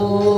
Oh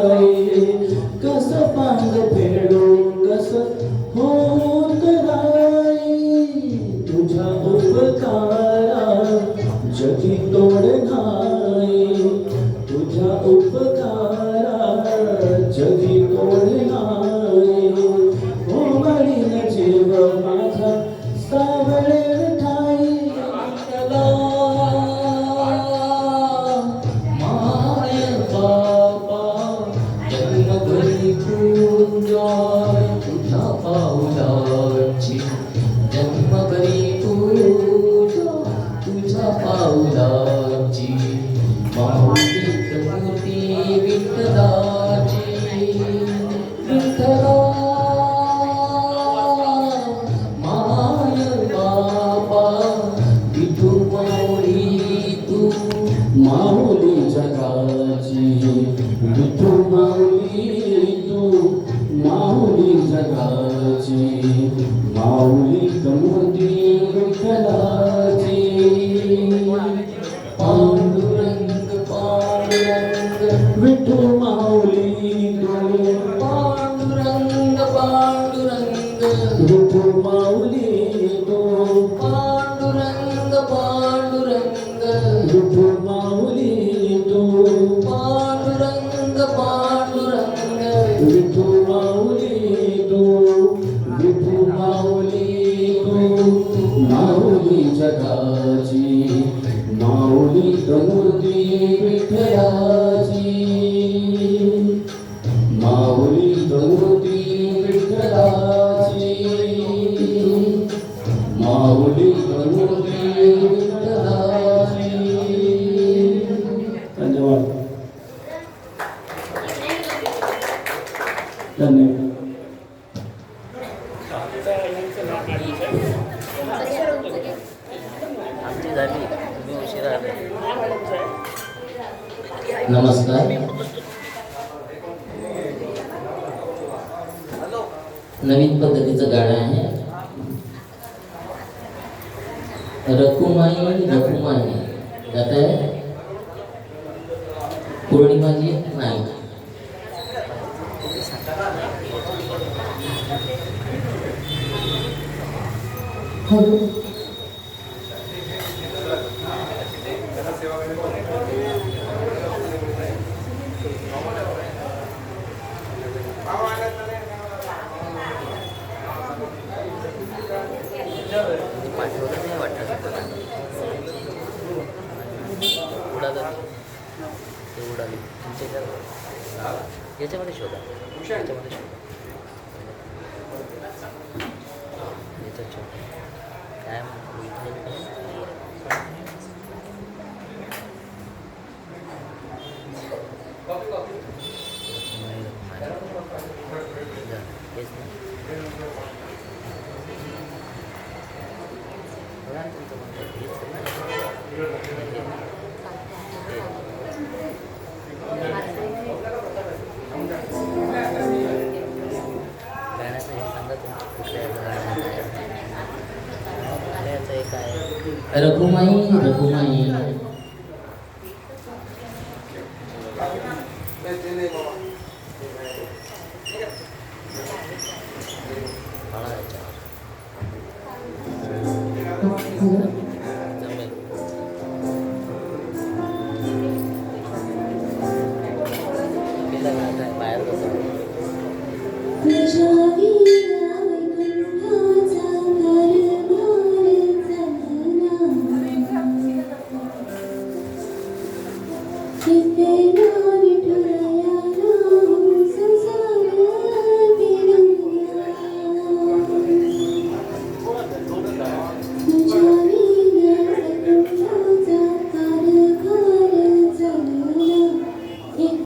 Vithu माऊली तू माऊली जगाची माऊली कमोदी विठ्ठलाची पांडुरंग पांडुरंग विठू माऊली तू पांडुरंग पांडुरंग विठू माऊली तू पांडुरंग जगा झाली तुम्ही उशिरा आले. नमस्कार. नवीन पद्धतीचं गाणं आहे. रकुमाई रकुमाई त्यात आहे. पौर्णिमाजी नाही हॅलो. याच्यामध्ये शोधा याच्यामध्ये शोधा याच्यात शोधा काय हेच ना Ada kumai, ada kumai.